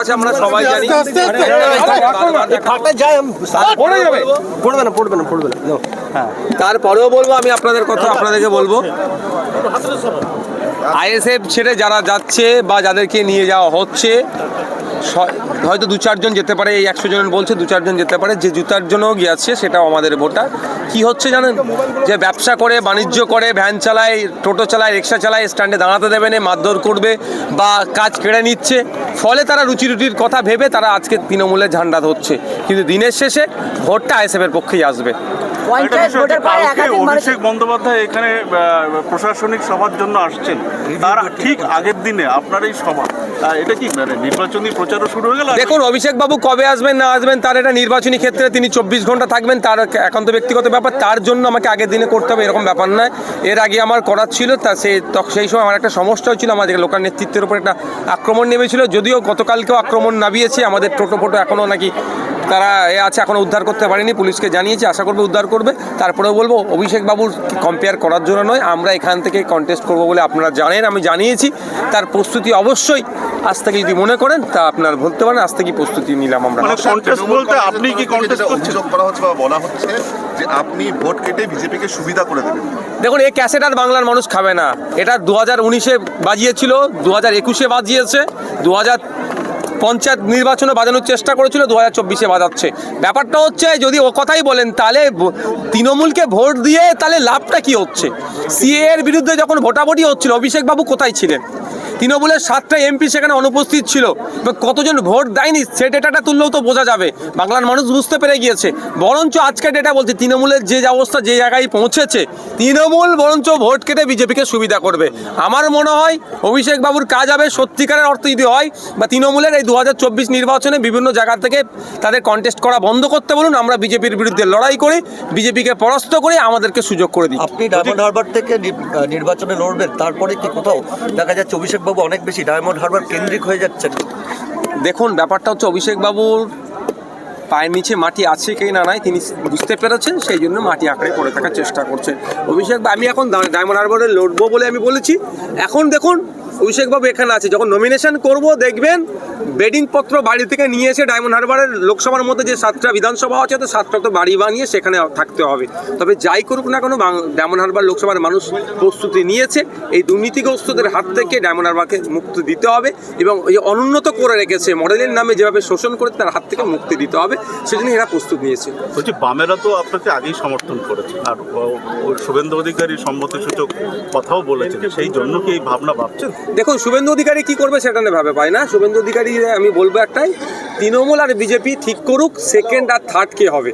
আছে আমরা সবাই জানি। ফাটা যায় আমি- পড়ে যাবে। পড়বে না পড়বে না পড়বে না। তারপরেও বলব আমি আপনাদের কথা আপনাদেরকে বলব। আইএসএফ ছেড়ে যারা যাচ্ছে বা যাদেরকে নিয়ে যাওয়া হচ্ছে হয়তো দু চারজন যেতে পারে, এই একশো জন বলছে দু চারজন যেতে পারে, যে জুতার জন্যও গিয়েছে সেটাও আমাদের ভোটার কি হচ্ছে জানেন? যে ব্যবসা করে, বাণিজ্য করে, ভ্যান চালায়, টোটো চালায়, রিক্সা চালায়, স্ট্যান্ডে দাঁড়াতে দেবে না, মারধর করবে বা কাজ কেড়ে নিচ্ছে, ফলে তারা রুচি রুটির কথা ভেবে তারা আজকে তৃণমূলের ঝান্ডা ধরছে। কিন্তু দিনের শেষে ভোটটা আইএসএফের পক্ষেই আসবে। পঞ্চায়েত ভোটের পরে একাধিক অভিষেক বন্দ্যোপাধ্যায় এখানে প্রশাসনিক সভার জন্য আসছেন। তার ঠিক আগের দিনে আপনার এই সভা এটা কি মানে নির্বাচনী প্রচারও শুরু হয়ে গেল দেখুন অভিষেক বাবু কবে আসবেন না আসবেন তার এটা নির্বাচনী ক্ষেত্রে তিনি চব্বিশ ঘণ্টা থাকবেন তার একান্ত ব্যক্তিগত ব্যাপার তার জন্য আমাকে আগের দিনে করতে হবে এরকম ব্যাপার নয়। এর আগে আমার করার ছিল তা সে সেই সময় আমার একটা সমস্যা হয়েছিল আমাদের লোকাল নেতৃত্বের উপর একটা আক্রমণ নেমেছিল যদিও গতকালকেও আক্রমণ নামিয়েছে আমাদের টোটো ফোটো এখনও নাকি তারা এ আছে এখনও উদ্ধার করতে পারেনি পুলিশকে জানিয়েছে আশা করবে উদ্ধার করবে। তারপরেও বলব অভিষেক বাবুর কম্পেয়ার করার জন্য নয় আমরা এখান থেকে কন্টেস্ট করব বলে আপনারা জানেন আমি জানিয়েছি। তার প্রস্তুতি অবশ্যই আজ থেকে যদি মনে করেন তা আপনার বলতে পারেন আজ থেকেই প্রস্তুতি নিলাম আমরা। মানে কন্টেস্ট বলতে আপনি কি কন্টেস্ট অভিযোগ করা হচ্ছে বা বলা হচ্ছে যে আপনি ভোট কেটে বিজেপিকে সুবিধা করে দেবেন। দেখুন এই ক্যাসেট আর বাংলার মানুষ খাবে না। এটা দু হাজার উনিশে বাজিয়েছিল দু হাজার একুশে বাজিয়েছে দু হাজার পঞ্চায়েত নির্বাচনে বাজানোর চেষ্টা করেছিল দু হাজার চব্বিশে বাজাচ্ছে। ব্যাপারটা হচ্ছে, যদি ও কথাই বলেন, তাহলে তৃণমূলকে ভোট দিয়ে তাহলে লাভটা কি হচ্ছে? সিএ এর বিরুদ্ধে যখন ভোটাভুটি হচ্ছিল, অভিষেকবাবু কোথায় ছিলেন? তৃণমূলের সাতটা এমপি সেখানে অনুপস্থিত ছিল। এবার কতজন ভোট দেয়নি সে ডেটাটা তুললেও তো বোঝা যাবে। বাংলার মানুষ বুঝতে পেরে গিয়েছে। বরঞ্চ আজকের ডেটা বলছে, তৃণমূলের যে অবস্থা যে জায়গায় পৌঁছেছে, তৃণমূল বরঞ্চ ভোট কেটে বিজেপিকে সুবিধা করবে। আমার মনে হয় অভিষেক বাবুর কাজ হবে সত্যিকারের অর্থ যদি হয় বা তৃণমূলের এই দু হাজার চব্বিশ নির্বাচনে বিভিন্ন জায়গা থেকে তাদের কন্টেস্ট করা বন্ধ করতে বলুন, আমরা বিজেপির বিরুদ্ধে লড়াই করি বিজেপিকে পরাস্ত করে আমাদেরকে সুযোগ করে দিই। আপনি হারবার থেকে নির্বাচনে লড়বেন, তারপরে কি কোথাও দেখা যাচ্ছে অভিষেক বাবু অনেক বেশি, ডায়মন্ড হারবার কেন্দ্রিক হয়ে যাচ্ছেন। দেখুন, ব্যাপারটা হচ্ছে অভিষেকবাবুর পায়ের নিচে মাটি আছে কি না নাই, তিনি বুঝতে পেরেছেন, সেই জন্য মাটি আঁকড়ে পড়ে থাকার চেষ্টা করছেন অভিষেক আমি এখন ডায়মন্ড হারবারে লড়বো বলে আমি বলেছি। এখন দেখুন অভিষেক বাবু এখানে আছে। যখন নমিনেশন করব, দেখবেন বেডিং পত্র বাড়ি থেকে নিয়ে এসে ডায়মন্ড হারবারের লোকসভার মধ্যে যে সাতটা বিধানসভা আছে, তো সাতটা তো বাড়ি বানিয়ে সেখানে থাকতে হবে। তবে যাই করুক না কোনো ডায়মন্ড হারবার লোকসভার মানুষ প্রস্তুতি নিয়েছে। এই দুর্নীতিগ্রস্তদের হাত থেকে ডায়মন্ড হারবারকে মুক্তি দিতে হবে এবং এই অনুন্নত করে রেখেছে। মডেলের নামে যেভাবে শোষণ করে তার হাত থেকে মুক্তি দিতে হবে। সেজন্য এরা প্রস্তুত নিয়েছে। বলছি, বামেরা তো আপনাকে আগেই সমর্থন করেছে। আর শুভেন্দু অধিকারী সম্মতিসূচক কথাও বলেছেন। সেই জন্য কি এই ভাবনা ভাবছেন? দেখুন, শুভেন্দু অধিকারী কি করবে সেটা নিয়ে ভাবে, পাই না? শুভেন্দু অধিকারী, আমি বলব একটাই তৃণমূল আর বিজেপি ঠিক করুক সেকেন্ড আর থার্ড কে হবে?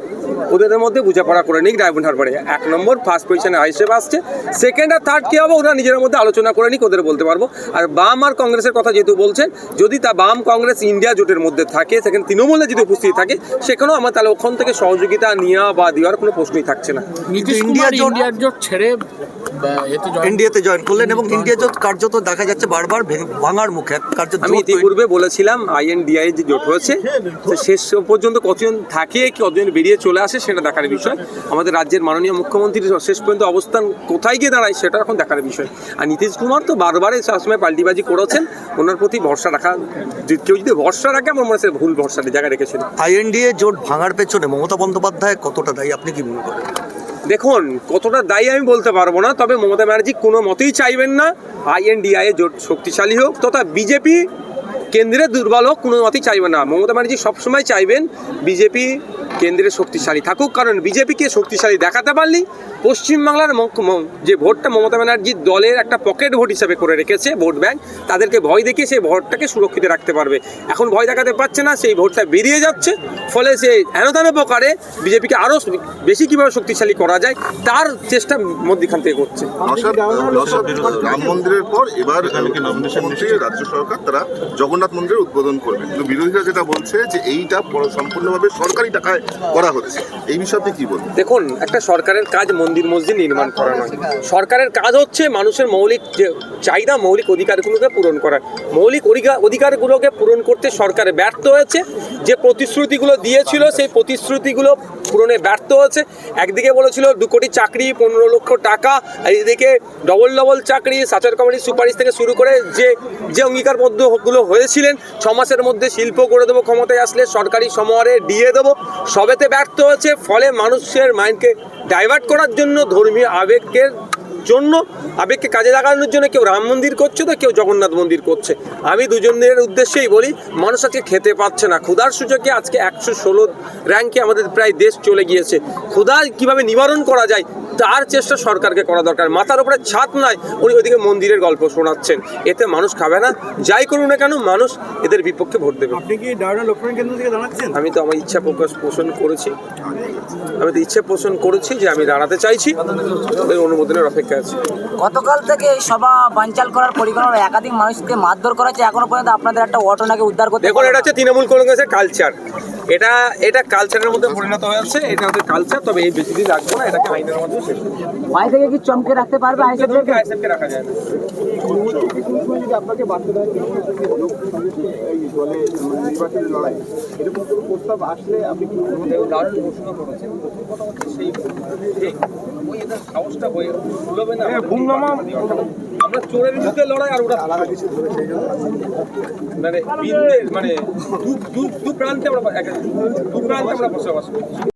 ওদের মধ্যে বোঝাপড়া করে নিক ডায়মন্ড হারবারে। এক নম্বর ফার্স্ট পজিশনে হিসেবে আসছে। সেকেন্ড আর থার্ড কে হবে ওরা নিজের মধ্যে আলোচনা করে নিক ওদের বলতে পারব। আর বাম আর কংগ্রেসের কথা যেহেতু বলছেন যদি তা বাম কংগ্রেস ইন্ডিয়া জোটের মধ্যে থাকে সেখানে তৃণমূলে যদি উপস্থিত থাকে সেখানেও আমার তাহলে ওখান থেকে সহযোগিতা নেওয়া বা দেওয়ার কোনো প্রশ্নই থাকছে না। নীতিশ ইন্ডিয়া জোট- ছেড়ে বা, এতে join এনডিএতে জয়েন করলেন এবং ইন্ডিয়া জোট কার্যত দেখা যাচ্ছে বারবার ভাঙার মুখে। কার্যত আমি ইতিপূর্বে বলেছিলাম আইএনডিআই যে জোট হয়েছে শেষ পর্যন্ত কতজন থাকে কি কতজন বেরিয়ে চলে আসে সেটা দেখার বিষয়। আমাদের রাজ্যের মাননীয় মুখ্যমন্ত্রীর শেষ পর্যন্ত অবস্থান কোথায় গিয়ে দাঁড়ায় সেটা এখন দেখার বিষয়। আর নীতিশ কুমার তো বারবারই সবসময় পাল্টিবাজি করেছেন ওনার প্রতি ভরসা রাখা কেউ যদি ভরসা রাখে আমার মনে হয় ভুল ভরসা জায়গায় রেখেছিল আইএনডিএ জোট ভাঙার পেছনে মমতা বন্দ্যোপাধ্যায় কতটা দায়ী আপনি কি মনে করেন? দেখুন কতটা দায়ী আমি বলতে পারব না তবে মমতা ব্যানার্জি কোনো মতেই চাইবেন না আইএনডিআই জোট শক্তিশালী হোক তথা বিজেপি কেন্দ্রে দুর্বল হোক, কোনো মতেই চাইবে না। মমতা ব্যানার্জি সবসময় চাইবেন বিজেপি কেন্দ্রে শক্তিশালী থাকুক, কারণ বিজেপিকে শক্তিশালী দেখাতে পারলেই পশ্চিমবাংলার যে ভোটটা মমতা ব্যানার্জির দলের একটা পকেট ভোট হিসাবে করে রেখেছে ভোট ব্যাংক তাদেরকে ভয় দেখিয়ে সেই ভোটটাকে সুরক্ষিত রাখতে পারবে। এখন ভয় দেখাতে পারছে না সেই ভোটটা বেরিয়ে যাচ্ছে ফলে সে হেনতেন প্রকারে বিজেপিকে আরও বেশি কীভাবে শক্তিশালী করা যায় তার চেষ্টা মধ্যখান থেকে করছে। রাম মন্দিরের পর এবার রাজ্য সরকার তারা জগন্নাথ মন্দিরের উদ্বোধন করবে। কিন্তু বিরোধীরা যেটা বলছে যে এইটা সম্পূর্ণভাবে সরকারি টাকায় করা হচ্ছে। এই বিষয়ে আপনি কি বলবেন? দেখুন একটা সরকারের কাজ মন্দির মন্দির মসজিদ নির্মাণ করা নয়। সরকারের কাজ হচ্ছে মানুষের মৌলিক যে চাহিদা, মৌলিক অধিকারগুলোকে পূরণ করা মৌলিক অধিকার অধিকারগুলোকে পূরণ করতে সরকারে ব্যর্থ হয়েছে। যে প্রতিশ্রুতিগুলো দিয়েছিল, সেই প্রতিশ্রুতিগুলো পূরণে ব্যর্থ হয়েছে। একদিকে বলেছিল দু কোটি চাকরি, পনেরো লক্ষ টাকা। এদিকে ডবল ডবল চাকরি, সাচার কমিটির সুপারিশ থেকে শুরু করে যে যে অঙ্গীকারবদ্ধগুলো হয়েছিলেন, ছ মাসের মধ্যে শিল্প করে দেবো, ক্ষমতায় আসলে সরকারি সমরে দিয়ে দেবো। সবেতে ব্যর্থ হয়েছে, ফলে মানুষের মাইন্ডকে ডাইভার্ট করার জন্য ধর্মীয় আবেগের জন্য, আবেগকে কাজে লাগানোর জন্য কেউ রাম মন্দির করছে তো কেউ জগন্নাথ মন্দির করছে। আমি দুজনের উদ্দেশ্যেই বলি, মানুষ আজকে খেতে পাচ্ছে না। ক্ষুধার সুযোগে আজকে একশো ষোলো র্যাঙ্কে আমাদের প্রায় দেশ চলে গিয়েছে। ক্ষুধা কীভাবে নিবারণ করা যায় তার চেষ্টা সরকারকে করা দরকার। মাথার উপরে ছাদ নয় উনি ওইদিকে মন্দিরের গল্প শোনাচ্ছেন। এতে মানুষ খাবে না যাই করুন না কেন মানুষ এদের বিপক্ষে ভোট দেবে। আপনি কি ডায়না লোকপ্রাণ কেন্দ্র থেকে দাঁড়াচ্ছেন? আমি তো আমার ইচ্ছা প্রকাশ পোষণ করেছি। আমি তো ইচ্ছে পোষণ করেছি যে আমি দাঁড়াতে চাইছি ওদের অনুমোদনের অপেক্ষা আছে। গতকাল থেকে এই সভা বানচাল করার পরিকল্পনা একাধিক মানুষকে মারধর করা হচ্ছে এখনও পর্যন্ত আপনাদের একটা অটো নাকি উদ্ধার করতে দেখুন এটা হচ্ছে তৃণমূল কংগ্রেসের কালচার এটা এটা কালচারের মধ্যে পরিণত হয়ে হয়েছে এটা আমাদের কালচার তবে এই বেশি দিন রাখব না এটাকে আইনের মধ্যে শেষ করব। থেকে কি চমকে রাখতে পারবে আইসিএফ এদেরকে ISF কে রাখা যায় না। দারুণ প্রশ্ন করেছেন। প্রথম কথা হচ্ছে সেই যে ওই এদের সাহসটা হয়ে কুলোবে না। আমরা চোরের বিরুদ্ধে লড়াই আর ওরা মানে বিরুদ্ধে মানে দু দু দু প্রান্তে আমরা দু প্রান্তে আমরা বসবাস করছি।